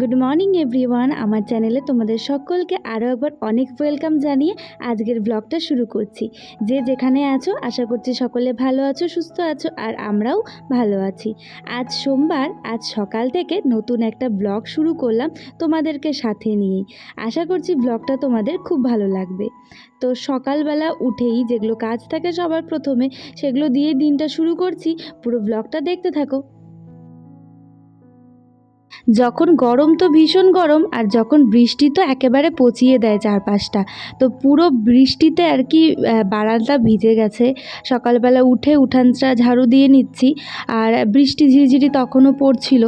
Good morning everyone আমার চ্যানেলে তোমাদের সকলকে আরও একবার অনেক ওয়েলকাম জানিয়ে আজকের ব্লগটা শুরু করছি। যে যেখানে আছো, আশা করছি সকলে ভালো আছো, সুস্থ আছো, আর আমরাও ভালো আছি। আজ সোমবার, আজ সকাল থেকে নতুন একটা ব্লগ শুরু করলাম তোমাদেরকে সাথে নিয়েই। আশা করছি ব্লগটা তোমাদের খুব ভালো লাগবে। তো সকালবেলা উঠেই যেগুলো কাজ থাকে সবার প্রথমে, সেগুলো দিয়ে দিনটা শুরু করছি। পুরো ব্লগটা দেখতে থাকো। যখন গরম তো ভীষণ গরম আর যখন বৃষ্টি তো একেবারে পচিয়ে দেয় চারপাশটা, তো পুরো বৃষ্টিতে আর কি বারান্দা ভিজে গেছে। সকালবেলা উঠে উঠানটা ঝাড়ু দিয়ে নিচ্ছি আর বৃষ্টি ঝিরিঝিরি তখনও পড়ছিল।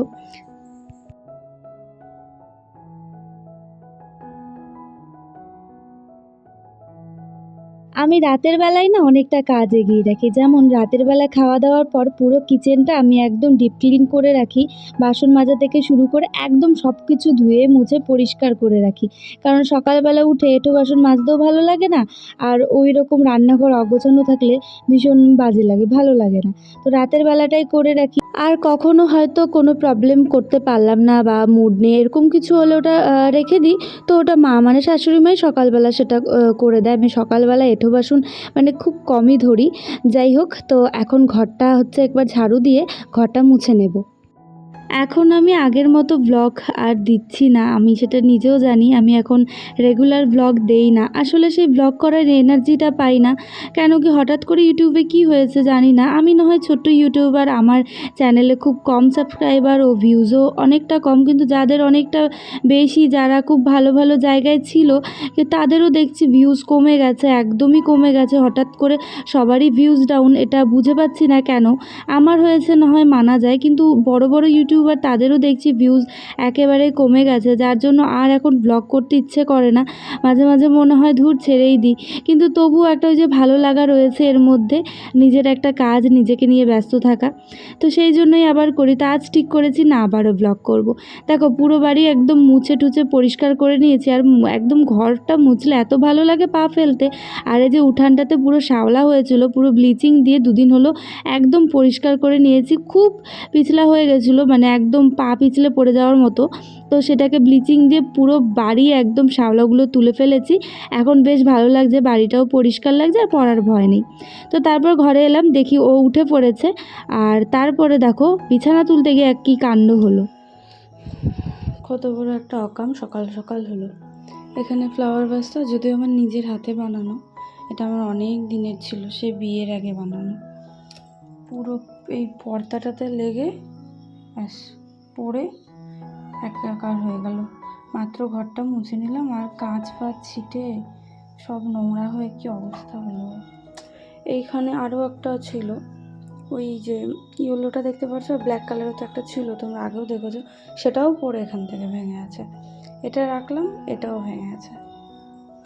আমি রাতের বেলায় না অনেকটা কাজ এগিয়ে রাখি। যেমন রাতের বেলা খাওয়া দাওয়ার পর পুরো কিচেনটা আমি একদম ডিপ ক্লিন করে রাখি। বাসন মাজা থেকে শুরু করে একদম সব কিছু ধুয়ে মুছে পরিষ্কার করে রাখি। কারণ সকালবেলা উঠে এঁটো বাসন মাজতেও ভালো লাগে না, আর ওই রকম রান্নাঘর অগোছানো থাকলে ভীষণ বাজে লাগে, ভালো লাগে না। তো রাতের বেলাটাই করে রাখি। আর কখনো হয়তো কোনো প্রবলেম করতে পারলাম না বা মুড নেই, এরকম কিছু হলে ওটা রেখে দিই। তো ওটা মা মানে শাশুড়ি মাই সকালবেলা সেটা করে দেয়। আমি সকালবেলা এঁঠো বাসন মানে খুব কমই ধরি। যাই হোক, তো এখন ঘরটা হচ্ছে একবার ঝাড়ু দিয়ে ঘরটা মুছে নেব। এখন আমি আগের মতো ব্লগ আর দিচ্ছি না। আমি সেটা নিজেও জানি, আমি এখন রেগুলার ব্লগ দেই না। আসলে সেই ব্লগ করার এনার্জিটা পাই না। কেন কি হঠাৎ করে ইউটিউবে কি হয়েছে জানি না। আমি না হয় ছোট্ট ইউটিউবার, আমার চ্যানেলে খুব কম সাবস্ক্রাইবার ও ভিউজও অনেকটা কম, কিন্তু যাদের অনেকটা বেশি, যারা খুব ভালো ভালো জায়গায় ছিল তাদেরও দেখছি ভিউজ কমে গেছে, একদমই কমে গেছে। হঠাৎ করে সবারই ভিউজ ডাউন এটা বুঝে পাচ্ছি না কেন। আমার হয়েছে না হয় মানা যায়, কিন্তু বড় বড় ইউটিউবার তাদেরও দেখছি ভিউজ একেবারে কমে গেছে, যার জন্য আর এখন ব্লগ করতে ইচ্ছে করে না। মাঝে মাঝে মনে হয় ধূর ছেড়েই দিই। কিন্তু তবুও একটা ওই যে ভালো লাগা রয়েছে এর মধ্যে, নিজের একটা কাজ, নিজেকে নিয়ে ব্যস্ত থাকা। তো সেই জন্যই আবার করি। তা আজ ঠিক করেছি, না আবারও ব্লগ করব। দেখো, পুরো বাড়ি একদম মুছে টুছে পরিষ্কার করে নিয়েছি, আর একদম ঘরটা মুছলে এত ভালো লাগে পা ফেলতে। আর এই যে উঠানটাতে পুরো শ্যাওলা হয়েছিল, পুরো ব্লিচিং দিয়ে দুদিন হলো একদম পরিষ্কার করে নিয়েছি। খুব পিছলা হয়ে গেছিল মানে একদম পা পিছলে পড়ে যাওয়ার মতো। তো সেটাকে ব্লিচিং দিয়ে পুরো বাড়ি একদম শ্যাওলাগুলো তুলে ফেলেছি। এখন বেশ ভালো লাগছে, বাড়িটাও পরিষ্কার লাগছে আর পড়ার ভয় নেই। তো তারপর ঘরে এলাম, দেখি ও উঠে পড়েছে। আর তারপরে দেখো, বিছানা তুলতে গিয়ে এক কী কাণ্ড হলো। কত বড় একটা অকাম, সকাল সকাল হলো। এখানে ফ্লাওয়ার ভাসটা যদিও আমার নিজের হাতে বানানো, এটা আমার অনেক দিনের ছিল, সে বিয়ের আগে বানানো। পুরো এই পর্দাটাতে লেগে ব্যাস, পড়ে একাকার হয়ে গেল। মাত্র ঘরটা মুছে নিলাম আর কাঁচ ফাঁচ ছিটে সব নোংরা হয়ে কি অবস্থা হলো। এইখানে আরও একটা ছিল। ওই যে ইয়েলোটা দেখতে পাচ্ছ? ব্ল্যাক কালারের তো একটা ছিল, তোমরা আগেও দেখেছ। সেটাও পরে এখান থেকে ভেঙে আছে। এটা রাখলাম, এটাও ভেঙে আছে।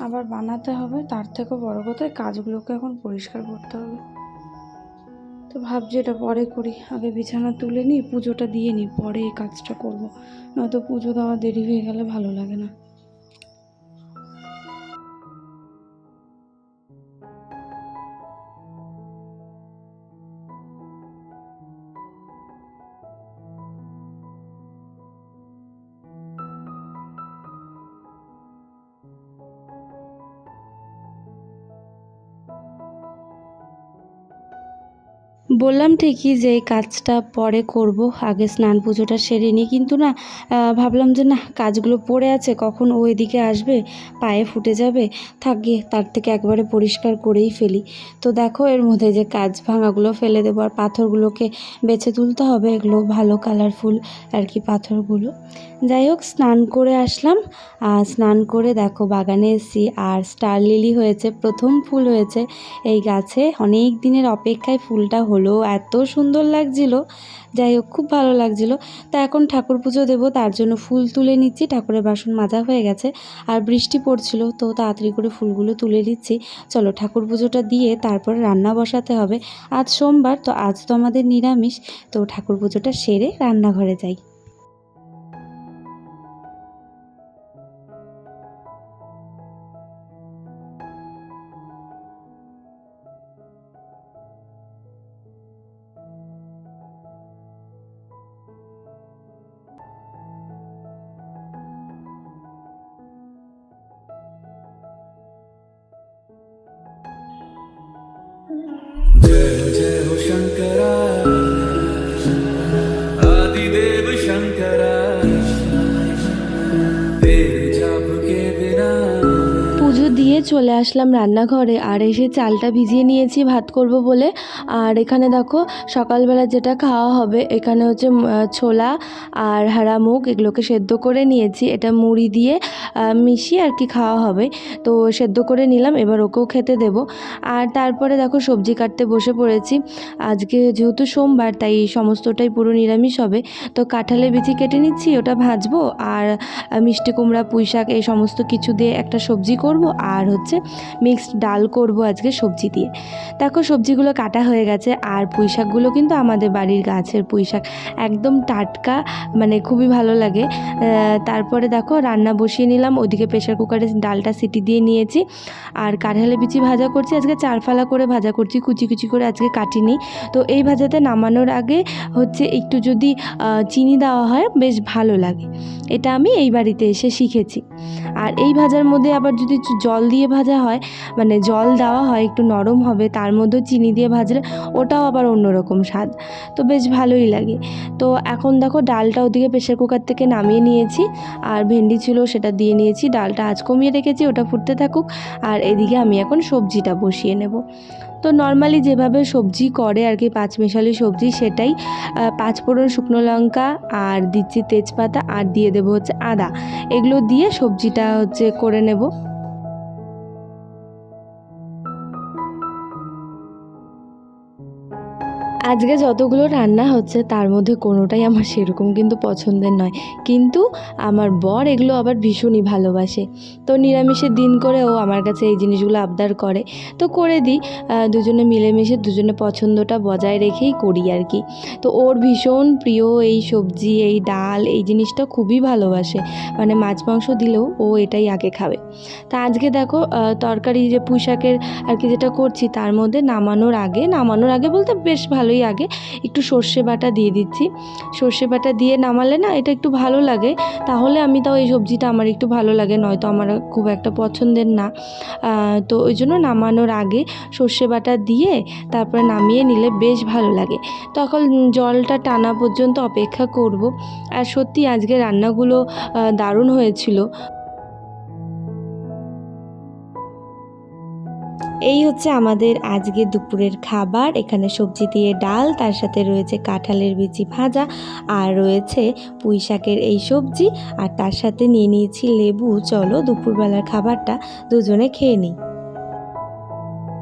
আবার বানাতে হবে, তার থেকেও বড় কথা কাজগুলোকে এখন পরিষ্কার করতে হবে। তো ভাবছি এটা পরে করি। আগে বিছানা তুলে নিই, পুজোটা দিয়ে নিই, পরে এই কাজটা করব। নয়তো পুজো দেওয়া দেরি হয়ে গেলে ভালো লাগে না। বললাম ঠিকই যে এই কাজটা পরে করব, আগে স্নান পুজোটা সেরে নিই। কিন্তু না ভাবলাম যে না, কাজগুলো পড়ে আছে, কখন ও এদিকে আসবে, পায়ে ফুটে যাবে, থাক তার থেকে একবারে পরিষ্কার করেই ফেলি। তো দেখো, এর মধ্যে যে কাজ ভাঙাগুলো ফেলে দেবো, আর পাথরগুলোকে বেছে তুলতে হবে, এগুলো ভালো কালারফুল আর কি পাথরগুলো। যাই হোক, স্নান করে আসলাম। আর স্নান করে দেখো, বাগানে এসেছি। আর স্টার লিলি হয়েছে, প্রথম ফুল হয়েছে এই গাছে। অনেক দিনের অপেক্ষায় ফুলটা হলো। এত সুন্দর লাগছিল। যাই হোক, খুব ভালো লাগছিল। তা এখন ঠাকুর পুজো দেবো, তার জন্য ফুল তুলে নিচ্ছি। ঠাকুরের বাসন মাজা হয়ে গেছে, আর বৃষ্টি পড়ছিল, তো তাড়াতাড়ি করে ফুলগুলো তুলে নিচ্ছি। চলো, ঠাকুর পুজোটা দিয়ে তারপর রান্না বসাতে হবে। আজ সোমবার, তো আজ তো আমাদের নিরামিষ। তো ঠাকুর পুজোটা সেরে রান্নাঘরে যাই। Shankara. চলে আসলাম রান্নাঘরে আর এসে চালটা ভিজিয়ে নিয়েছি, ভাত করব বলে। আর এখানে দেখো সকালবেলা যেটা খাওয়া হবে, এখানে হচ্ছে ছোলা আর হারা মুগ এগুলোকে সেদ্ধ করে নিয়েছি। এটা মুড়ি দিয়ে মিশিয়ে আর কি খাওয়া হবে। তো সেদ্ধ করে নিলাম, এবার ওকেও খেতে দেব। আর তারপরে দেখো সবজি কাটতে বসে পড়েছি। আজকে যেহেতু সোমবার, তাই সমস্তটাই পুরো নিরামিষ হবে। তো কাঁঠালের বিচি কেটে নিচ্ছি, ওটা ভাজবো। আর মিষ্টি কুমড়া পুঁই শাক এই সমস্ত কিছু দিয়ে একটা সবজি করব। আর হচ্ছে মিক্সড ডাল করব আজকে সবজি দিয়ে। দেখো সবজিগুলো কাটা হয়ে গেছে, আর পুঁই শাকগুলো কিন্তু আমাদের বাড়ির গাছের পুঁই শাক একদম টাটকা মানে খুবই ভালো লাগে। তারপরে দেখো রান্না বসিয়ে নিলাম, ওদিকে প্রেশার কুকারে ডালটা সিটি দিয়ে নিয়েছি। আর কাঁঠালে বিচি ভাজা করছি, আজকে চার ফালা করে ভাজা করছি, কুচি কুচি করে আজকে কাটিনি। তো এই ভাজাতে নামানোর আগে হচ্ছে একটু যদি চিনি দেওয়া হয়, বেশ ভালো লাগে। এটা আমি এই বাড়িতে এসে শিখেছি। আর এই ভাজার মধ্যে আবার যদি জল দিয়ে ভাজা হয় মানে জল দেওয়া হয় একটু নরম হবে তার মধ্যেও চিনি দিয়ে ভাজলে ওটাও আবার অন্যরকম স্বাদ। তো বেশ ভালোই লাগে। তো এখন দেখো ডালটা ওদিকে প্রেশার কুকার থেকে নামিয়ে নিয়েছি আর ভেন্ডি ছিল সেটা দিয়ে নিয়েছি ডালটা আজ কমিয়ে রেখেছি ওটা ফুটতে থাকুক আর এদিকে আমি এখন সবজিটা বসিয়ে নেব। তো নর্মালি যেভাবে সবজি করে আর কি পাঁচমিশালি সবজি সেটাই আহ, পাঁচ ফোড়ন শুকনো লঙ্কা আর দিচ্ছি তেজপাতা আর দিয়ে দেবো হচ্ছে আদা। এগুলো দিয়ে সবজিটা হচ্ছে করে নেব। আজকে যতগুলো রান্না হচ্ছে, তার মধ্যে কোনোটাই আমার সেরকম কিন্তু পছন্দের নয়। কিন্তু আমার বর এগুলো আবার ভীষণই ভালোবাসে। তো নিরামিষের দিন করে ও আমার কাছে এই জিনিসগুলো আবদার করে। তো করে দিই। দুজনে মিলেমিশে দুজনে পছন্দটা বজায় রেখেই করি আর কি। তো ওর ভীষণ প্রিয় এই সবজি, এই ডাল, এই জিনিসটা খুবই ভালোবাসে। মানে মাছ মাংস দিলেও ও এটাই আগে খাবে। তা আজকে দেখো তরকারি যে পুঁই শাকের আর কি যেটা করছি, তার মধ্যে নামানোর আগে নামানোর আগে বলতে বেশ ভালোই আগে একটু সর্ষে বাটা দিয়ে দিচ্ছি। সর্ষে বাটা দিয়ে নামালে না এটা একটু ভালো লাগে। তাহলে আমি তাও এই সবজিটা আমার একটু ভালো লাগে, নয়তো আমার খুব একটা পছন্দের না। তো ওই জন্য নামানোর আগে সর্ষে বাটা দিয়ে তারপরে নামিয়ে নিলে বেশ ভালো লাগে। তখন জলটা টানা পর্যন্ত অপেক্ষা করব। আর সত্যি আজকে রান্নাগুলো দারুণ হয়েছিল। এই হচ্ছে আমাদের আজকে দুপুরের খাবার। এখানে সবজি দিয়ে ডাল, তার সাথে রয়েছে কাঁঠালের বিচি ভাজা আর রয়েছে পুঁই শাকের এই সবজি। আর তার সাথে নিয়ে নিয়েছি লেবু। চলো দুপুরবেলার খাবারটা দুজনে খেয়ে নিই।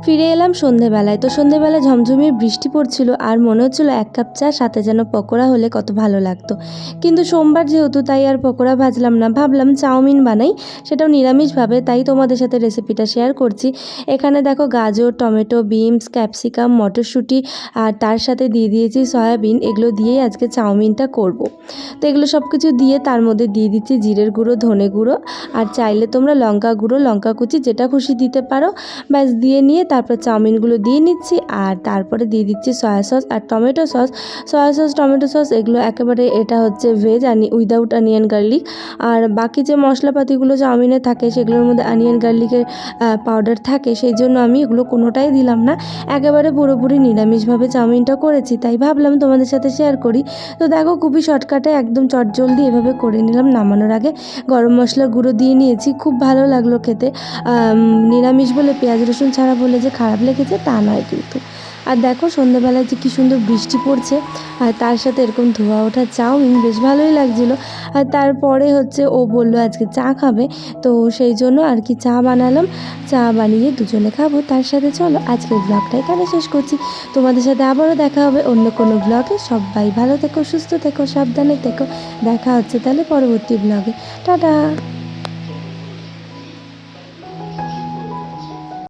ফিরে এলাম সন্ধেবেলায়। তো সন্ধেবেলায় ঝমঝমিয়ে বৃষ্টি পড়ছিল আর মনে হচ্ছিল এক কাপ চা, সাথে যেন পকোড়া হলে কত ভালো লাগতো। কিন্তু সোমবার যেহেতু তাই আর পকোড়া ভাজলাম না, ভাবলাম চাউমিন বানাই, সেটাও নিরামিষভাবে, তাই তোমাদের সাথে রেসিপিটা শেয়ার করছি। এখানে দেখো গাজর, টমেটো বিনস ক্যাপসিকাম মটরশুঁটি আর তার সাথে দিয়ে দিয়েছি সয়াবিন। এগুলো দিয়েই আজকে চাউমিনটা করব। তো এগুলো সব কিছু দিয়ে তার মধ্যে দিয়ে দিচ্ছি জিরের গুঁড়ো, ধনে গুঁড়ো আর চাইলে তোমরা লঙ্কা গুঁড়ো, লঙ্কা কুচি, যেটা খুশি দিতে পারো। ব্যাস, দিয়ে নিয়ে তারপর চাউমিনগুলো দিয়ে নিচ্ছি আর তারপরে দিয়ে দিচ্ছি সয়া সস আর tomato sauce soya sauce tomato sauce এগুলো একেবারে এটা হচ্ছে ভেজ আনি উইদাউট অনিয়ন গার্লিক আর বাকি যে মশলাপাতিগুলো চাউমিনে থাকে সেগুলোর মধ্যে অনিয়ন গার্লিকের পাউডার থাকে সেই জন্য আমি এগুলো কোনোটাই দিলাম না। একেবারে পুরোপুরি নিরামিষভাবে চাউমিনটা করেছি, তাই ভাবলাম তোমাদের সাথে শেয়ার করি। তো দেখো খুবই শর্টকাটে একদম চটজলদি এভাবে করে নিলাম নামানোর আগে। গরম মশলা গুঁড়ো দিয়ে নিয়েছি, খুব ভালো লাগল খেতে। নিরামিষ বলে পেঁয়াজ রসুন ছাড়া বলে যে খারাপ লেগেছে তা নয় কিন্তু। আর দেখো সন্ধ্যাবেলায় যে কী সুন্দর বৃষ্টি পড়ছে, আর তার সাথে এরকম ধোয়া ওঠা চাউমিন বেশ ভালোই লাগছিল। আর তারপরে হচ্ছে ও বলল, আজকে চা খাবে। তো সেই জন্য আর কি চা বানালাম। চা বানিয়ে দুজনে খাব। তার সাথে চলো, আজকের ব্লগটা এখানে শেষ করছি। তোমাদের সাথে আবারও দেখা হবে অন্য কোনো ব্লগে। সবাই ভালো থেকো, সুস্থ থেকো, সাবধানে থেকো। দেখা হচ্ছে তাহলে পরবর্তী ব্লগে। টাটা!